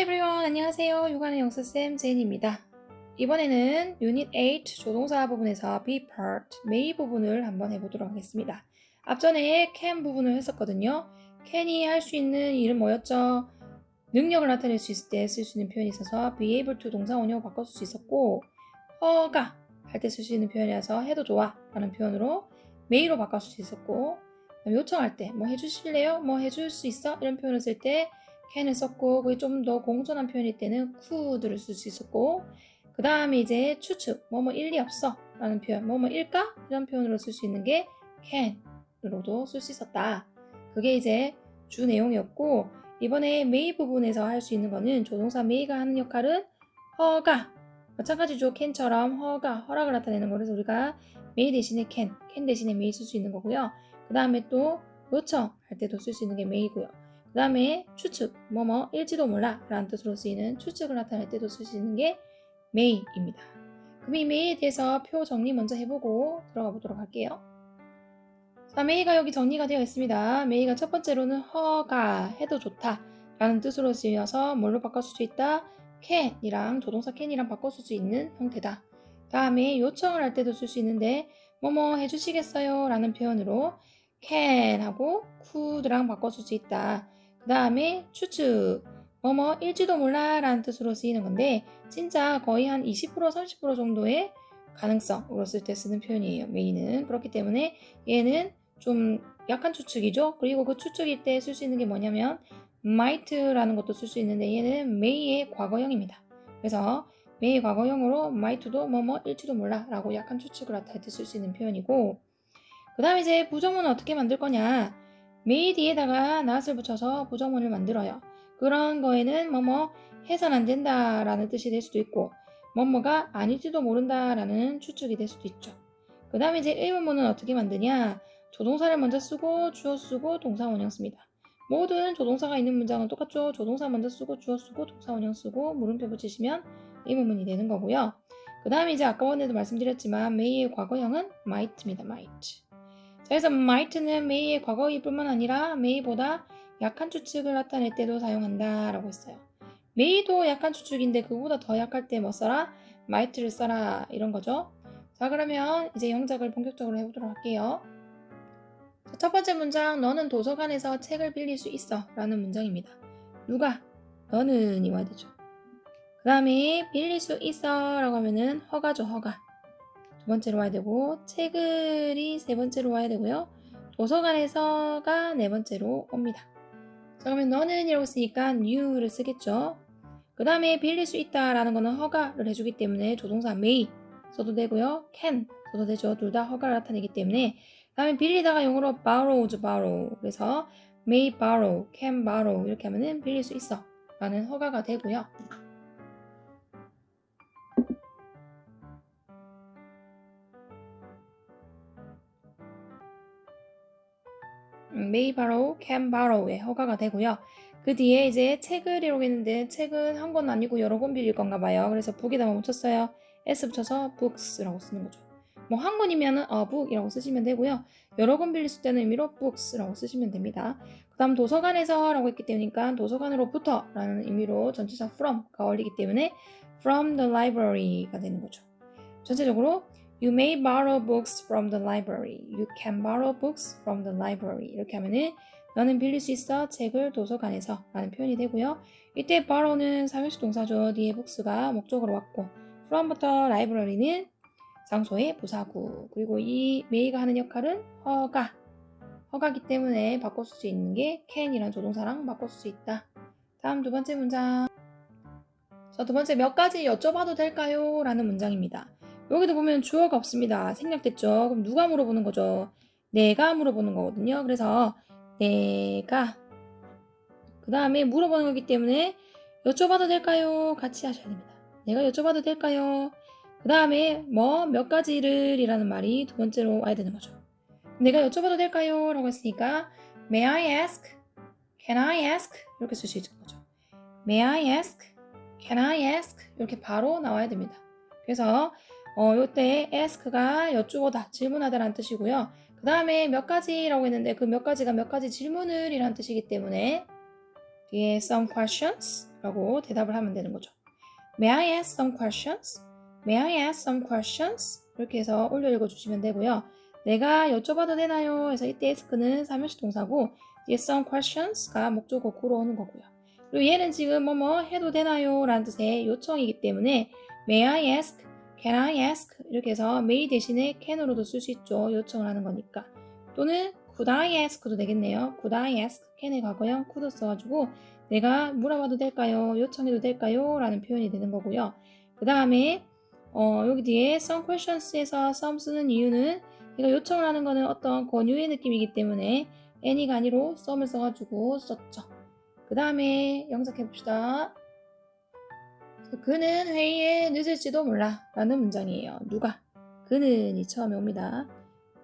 everyone. 안녕하세요. 육아는 영수쌤 제인입니다. 이번에는 유닛 8 조동사 부분에서 be part, may 부분을 한번 해보도록 하겠습니다. 앞전에 can 부분을 했었거든요. can이 할 수 있는 일은 뭐였죠? 능력을 나타낼 수 있을 때 쓸 수 있는 표현이 있어서 be able to 동사 원형으로 바꿔 쓸수 있었고 허가 할 때 쓸 수 있는 표현이라서 해도 좋아 라는 표현으로 may로 바꿔 쓸수 있었고 요청할 때 뭐 해주실래요? 뭐 해줄 수 있어? 이런 표현을 쓸때 can을 썼고 그게 좀 더 공존한 표현일 때는 could를 쓸 수 있었고 그 다음에 이제 추측 뭐뭐 일리 없어 라는 표현 뭐뭐 일까? 이런 표현으로 쓸 수 있는 게 can으로도 쓸 수 있었다. 그게 이제 주 내용이었고 이번에 may 부분에서 할 수 있는 거는 조동사 may가 하는 역할은 허가. 마찬가지죠. can처럼 허가 허락을 나타내는 거라서 우리가 may 대신에 can can 대신에 may 쓸 수 있는 거고요. 그 다음에 또 요청할 때도 쓸 수 있는 게 may고요 그 다음에 추측, 뭐뭐, 일지도 몰라 라는 뜻으로 쓰이는 추측을 나타낼 때도 쓸수 있는 게 may입니다. 그럼 이 may에 대해서 표 정리 먼저 해보고 들어가 보도록 할게요. 자, may가 여기 정리가 되어 있습니다. may가 첫 번째로는 허가, 해도 좋다 라는 뜻으로 쓰여서 뭘로 바꿔줄 수 있다? can이랑 조동사 can이랑 바꿔줄 수 있는 형태다. 다음에 요청을 할 때도 쓸 수 있는데 뭐뭐 해주시겠어요? 라는 표현으로 can 하고 could랑 바꿔줄 수 있다. 그 다음에 추측 뭐뭐 일지도 몰라 라는 뜻으로 쓰이는 건데 진짜 거의 한 20% 30% 정도의 가능성으로 쓸 때 쓰는 표현이에요 메인은. 그렇기 때문에 얘는 좀 약한 추측이죠. 그리고 그 추측일 때 쓸 수 있는 게 뭐냐면 might라는 것도 쓸 수 있는데 얘는 may의 과거형입니다. 그래서 may의 과거형으로 might도 뭐뭐 일지도 몰라 라고 약한 추측을 나타낼 때 쓸 수 있는 표현이고 그 다음에 이제 부정문은 어떻게 만들 거냐 may 뒤에다가 not을 붙여서 부정문을 만들어요. 그런 거에는 뭐뭐 해선 안 된다라는 뜻이 될 수도 있고 뭐뭐가 아닐지도 모른다라는 추측이 될 수도 있죠. 그 다음에 이제 의문문은 어떻게 만드냐 조동사를 먼저 쓰고 주어 쓰고 동사 원형 씁니다. 모든 조동사가 있는 문장은 똑같죠. 조동사 먼저 쓰고 주어 쓰고 동사 원형 쓰고 물음표 붙이시면 의문문이 되는 거고요. 그 다음에 이제 아까 전에도 말씀드렸지만 may의 과거형은 might입니다. might. 그래서 might는 may의 과거일 뿐만 아니라 may보다 약한 추측을 나타낼 때도 사용한다 라고 했어요. may도 약한 추측인데 그보다 더 약할 때 뭐 써라? might를 써라 이런 거죠. 자 그러면 이제 영작을 본격적으로 해보도록 할게요. 자, 첫 번째 문장 너는 도서관에서 책을 빌릴 수 있어 라는 문장입니다. 누가? 너는 이 와야 되죠. 그 다음에 빌릴 수 있어 라고 하면은 허가죠 허가. 두 번째로 와야 되고 책을이 세 번째로 와야 되고요. 도서관에서가 네 번째로 옵니다. 자 그러면 너는 이라고 쓰니까 you를 쓰겠죠. 그 다음에 빌릴 수 있다라는 거는 허가를 해주기 때문에 조동사 may 써도 되고요. can 써도 되죠. 둘 다 허가를 나타내기 때문에 그 다음에 빌리다가 영어로 borrow죠. borrow 그래서 may borrow, can borrow 이렇게 하면은 빌릴 수 있어 라는 허가가 되고요. Can borrow의 허가가 되고요. 그 뒤에 이제 책을 이라고 했는데 책은 한 권 아니고 여러 권 빌릴 건가 봐요. 그래서 book에다가 묻혔어요. s 붙여서 books라고 쓰는 거죠. 뭐 한 권이면은 a book이라고 쓰시면 되고요. 여러 권 빌릴 수 있다는 의미로 books라고 쓰시면 됩니다. 그 다음 도서관에서라고 했기 때문이니까 도서관으로부터라는 의미로 전치사 from가 어울리기 때문에 from the library가 되는 거죠. 전체적으로 You may borrow books from the library. You can borrow books from the library. 이렇게 하면은 너는 빌릴 수 있어 책을 도서관에서 라는 표현이 되고요. 이때 borrow는 사용식 동사죠. 뒤에 books가 목적으로 왔고 from부터 library는 장소의 부사구 그리고 이 may가 하는 역할은 허가 허가기 때문에 바꿔 쓸 수 있는 게 can이란 조동사랑 바꿔 쓸 수 있다. 다음 두 번째 문장 자, 두 번째 몇 가지 여쭤봐도 될까요? 라는 문장입니다. 여기도 보면 주어가 없습니다. 생략됐죠? 그럼 누가 물어보는 거죠? 내가 물어보는 거거든요. 그래서 내가 그 다음에 물어보는 거기 때문에 여쭤봐도 될까요? 같이 하셔야 됩니다. 내가 여쭤봐도 될까요? 그 다음에 뭐 몇 가지를 이라는 말이 두 번째로 와야 되는 거죠. 내가 여쭤봐도 될까요? 라고 했으니까 May I ask? Can I ask? 이렇게 쓸 수 있는 거죠. May I ask? Can I ask? 이렇게 바로 나와야 됩니다. 그래서 어, 요때 ask가 여쭈어다, 질문하다라는 뜻이고요. 그 다음에 몇 가지라고 했는데 그 몇 가지가 몇 가지 질문을 이란 뜻이기 때문에 뒤에 some questions 라고 대답을 하면 되는 거죠. May I ask some questions? May I ask some questions? 이렇게 해서 올려 읽어주시면 되고요. 내가 여쭤봐도 되나요? 해서 이때 ask는 삼형식 동사고 뒤에 some questions가 목적어 구로 오는 거고요. 그리고 얘는 지금 뭐뭐 해도 되나요? 라는 뜻의 요청이기 때문에 may I ask, can I ask 이렇게 해서 may 대신에 can으로도 쓸 수 있죠. 요청을 하는 거니까. 또는 could I ask도 되겠네요. could I ask, can의 과거형 could 써가지고 내가 물어봐도 될까요? 요청해도 될까요? 라는 표현이 되는 거고요. 그 다음에 어, 여기 뒤에 some questions에서 some 쓰는 이유는 이거 요청을 하는 거는 어떤 권유의 느낌이기 때문에 any가 아니로 some을 써가지고 썼죠. 그 다음에 영작해 봅시다. 그는 회의에 늦을지도 몰라 라는 문장이에요. 누가? 그는이 처음에 옵니다.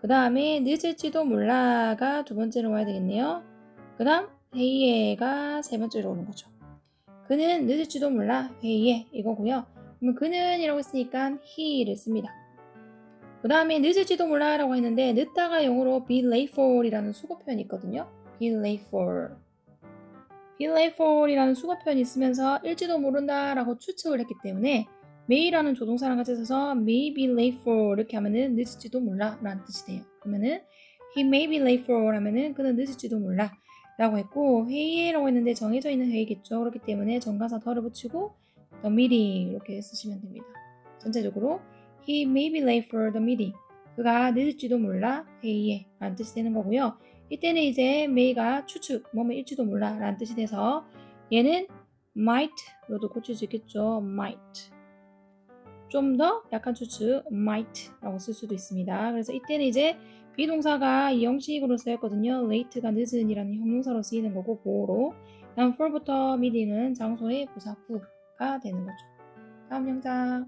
그 다음에 늦을지도 몰라가 두 번째로 와야 되겠네요. 그 다음 회의에가 세 번째로 오는 거죠. 그는 늦을지도 몰라 회의에 이거고요. 그러면 그는이라고 했으니까 he를 씁니다. 그 다음에 늦을지도 몰라 라고 했는데 늦다가 영어로 be late for 이라는 수거 표현이 있거든요. be late for be late for 이라는 수거 표현이 있으면서 일지도 모른다 라고 추측을 했기 때문에 may라는 조동사랑 같이 써서 may be late for 이렇게 하면은 늦을지도 몰라 라는 뜻이 돼요. 그러면은 he may be late for 하면은 그는 늦을지도 몰라 라고 했고 회의라고 했는데 정해져 있는 회의겠죠. 그렇기 때문에 정가사 더를 붙이고 the meeting 이렇게 쓰시면 됩니다. 전체적으로 he may be late for the meeting 그가 늦을지도 몰라 회의에 라는 뜻이 되는 거고요. 이때는 이제 may가 추측 뭐뭐 일지도 몰라 라는 뜻이 돼서 얘는 might로도 고칠 수 있겠죠. might 좀 더 약한 추측 might라고 쓸 수도 있습니다. 그래서 이때는 이제 비동사가 이 형식으로 쓰였거든요. late가 늦은이라는 형용사로 쓰이는 거고 보호로 다음 for부터 meeting은 장소의 부사구가 되는 거죠. 다음 자,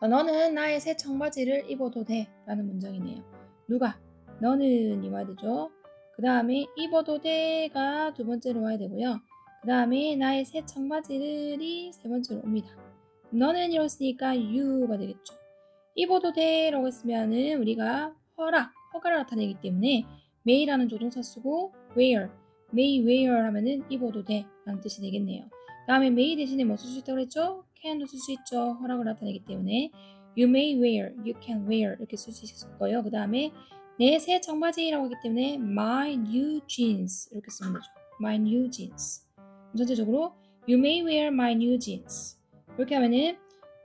너는 나의 새 청바지를 입어도 돼 라는 문장이네요. 누가? 너는 이 와야 되죠. 그 다음에 입어도 돼가 두 번째로 와야 되고요. 그 다음에 나의 새 청바지를이 세 번째로 옵니다. 너는 이렇으니까 you가 되겠죠. 입어도 돼라고 했으면은 우리가 허락, 허가를 나타내기 때문에 may라는 조동사 쓰고 wear, may wear 하면은 입어도 돼라는 뜻이 되겠네요. 다음에 may 대신에 뭐 쓸 수 있다고 그랬죠? can도 쓸 수 있죠. 허락을 나타내기 때문에 you may wear, you can wear 이렇게 쓸 수 있을 거예요. 그 다음에 내 새 청바지라고 하기 때문에 my new jeans 이렇게 쓰면 되죠. my new jeans. 전체적으로 you may wear my new jeans. 이렇게 하면은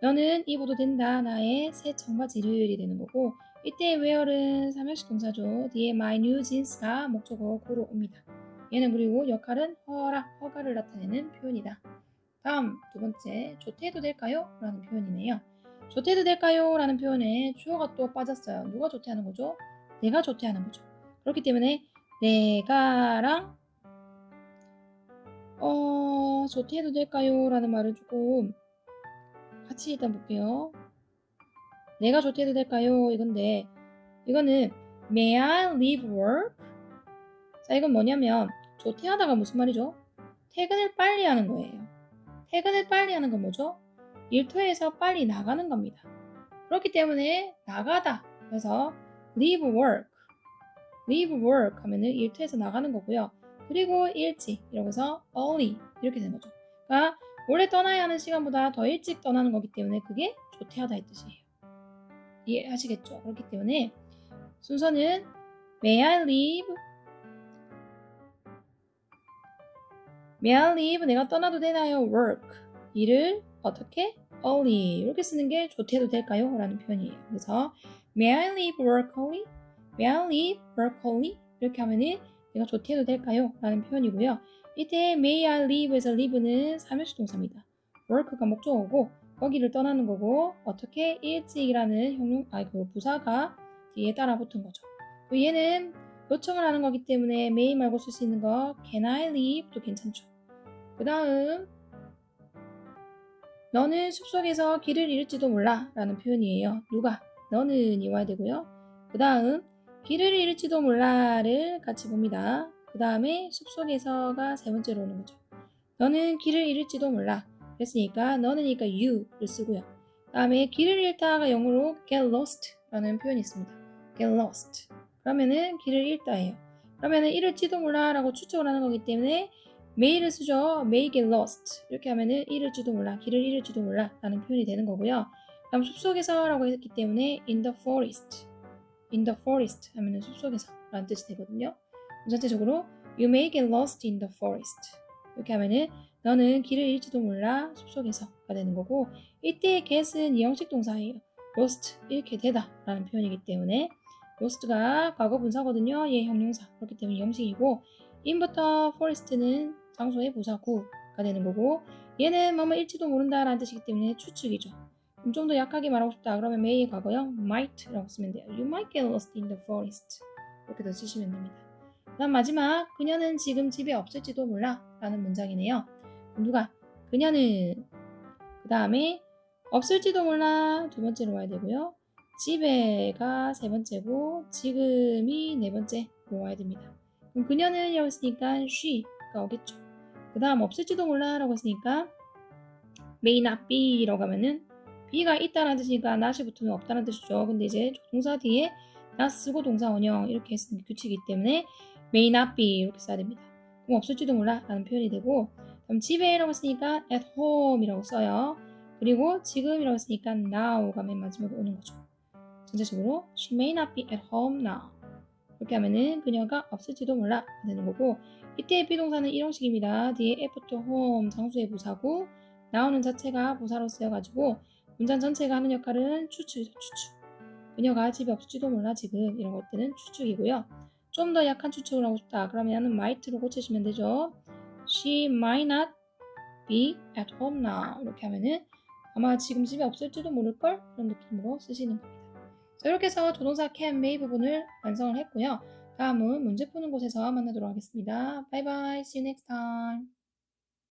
너는 입어도 된다 나의 새 청바지를 이 되는 거고 이때 wear은 삼형식 동사죠. 뒤에 my new jeans가 목적어 구로 옵니다. 얘는 그리고 역할은 허락, 허가를 나타내는 표현이다. 다음 두 번째, 조퇴해도 될까요? 라는 표현이네요. 조퇴해도 될까요? 라는 표현에 주어가 또 빠졌어요. 누가 조퇴하는 거죠? 내가 조퇴하는 거죠. 그렇기 때문에 내가랑 어, 조퇴해도 될까요? 라는 말을 조금 같이 일단 볼게요. 내가 조퇴해도 될까요? 이건데 이거는 May I leave work? 자 이건 뭐냐면 조퇴하다가 무슨 말이죠? 퇴근을 빨리 하는 거예요. 퇴근을 빨리 하는 건 뭐죠? 일터에서 빨리 나가는 겁니다. 그렇기 때문에 나가다 그래서 leave work leave work 하면은 일터에서 나가는 거고요. 그리고 일찍 이라고 해서 early 이렇게 되는 거죠. 그러니까 원래 떠나야 하는 시간보다 더 일찍 떠나는 거기 때문에 그게 조퇴하다 의 뜻이에요. 이해하시겠죠? 그렇기 때문에 순서는 May I leave? May I leave? 내가 떠나도 되나요? Work. 일을 어떻게? Early. 이렇게 쓰는 게 조퇴해도 될까요? 라는 표현이에요. 그래서 May I leave early? May I leave early? 이렇게 하면은 내가 조퇴해도 될까요? 라는 표현이고요. 이때 May I leave에서 leave는 삼형식 동사입니다. work가 목적어고 거기를 떠나는 거고 어떻게 일찍이라는 형용 아그 부사가 뒤에 따라 붙은 거죠. 또 얘는 요청을 하는 거기 때문에 may 말고 쓸 수 있는 거 can I leave도 괜찮죠. 그 다음 너는 숲속에서 길을 잃을지도 몰라 라는 표현이에요. 누가? 너는 이 와야 되고요. 그 다음 길을 잃을지도 몰라를 같이 봅니다. 그 다음에 숲속에서가 세 번째로 오는 거죠. 너는 길을 잃을지도 몰라. 그랬으니까 너는니까 you를 쓰고요. 다음에 길을 잃다가 영어로 get lost 라는 표현이 있습니다. get lost. 그러면은 길을 잃다예요. 그러면은 잃을지도 몰라 라고 추측을 하는 거기 때문에 may를 쓰죠. may get lost. 이렇게 하면은 잃을지도 몰라, 길을 잃을지도 몰라 라는 표현이 되는 거고요. 다음 숲속에서 라고 했기 때문에 in the forest. in the forest 하면은 숲속에서 라는 뜻이 되거든요. 전체적으로 you may get lost in the forest. 이렇게 하면은 너는 길을 잃지도 몰라 숲속에서가 되는 거고 이때 get은 이형식 동사예요. lost 잃게 되다 라는 표현이기 때문에 lost가 과거 분사거든요. 얘 형용사 그렇기 때문에 형식이고 in부터 forest는 장소의 부사구가 되는 거고 얘는 뭐뭐 잃지도 모른다 라는 뜻이기 때문에 추측이죠. 좀 더 약하게 말하고 싶다 그러면 may의 과거형 might라고 쓰면 돼요. You might get lost in the forest 이렇게 더 쓰시면 됩니다. 그다음 마지막 그녀는 지금 집에 없을지도 몰라 라는 문장이네요. 누가 그녀는 그 다음에 없을지도 몰라 두 번째로 와야 되고요. 집에가 세 번째고 지금이 네 번째로 와야 됩니다. 그럼 그녀는 여기 있으니까 she가 오겠죠. 그 다음 없을지도 몰라 라고 했으니까 may not be 라고 하면은 be가 있다는 뜻이니까 not이 붙으면 없다는 뜻이죠. 근데 이제 동사 뒤에 not 쓰고 동사 원형 이렇게 했으니 규칙이기 때문에 may not be 이렇게 써야 됩니다. 그럼 없을지도 몰라 라는 표현이 되고 그럼 집에라고 했으니까 at home이라고 써요. 그리고 지금이라고 했으니까 now가 맨 마지막에 오는 거죠. 전체적으로 she may not be at home now. 이렇게 하면은 그녀가 없을지도 몰라 되는 거고 이때의 비동사는 일형식입니다. 뒤에 after home 장소의 부사고 나오는 자체가 부사로 쓰여가지고 문장 전체가 하는 역할은 추측이죠. 추측. 그녀가 집에 없을지도 몰라 지금 이런 것들은 추측이고요. 좀 더 약한 추측을 하고 싶다. 그러면은 might로 고치시면 되죠. She might not be at home now. 이렇게 하면은 아마 지금 집에 없을지도 모를걸? 그런 느낌으로 쓰시는 겁니다. 자, 이렇게 해서 조동사 can, may 부분을 완성을 했고요. 다음은 문제 푸는 곳에서 만나도록 하겠습니다. 바이바이. See you next time.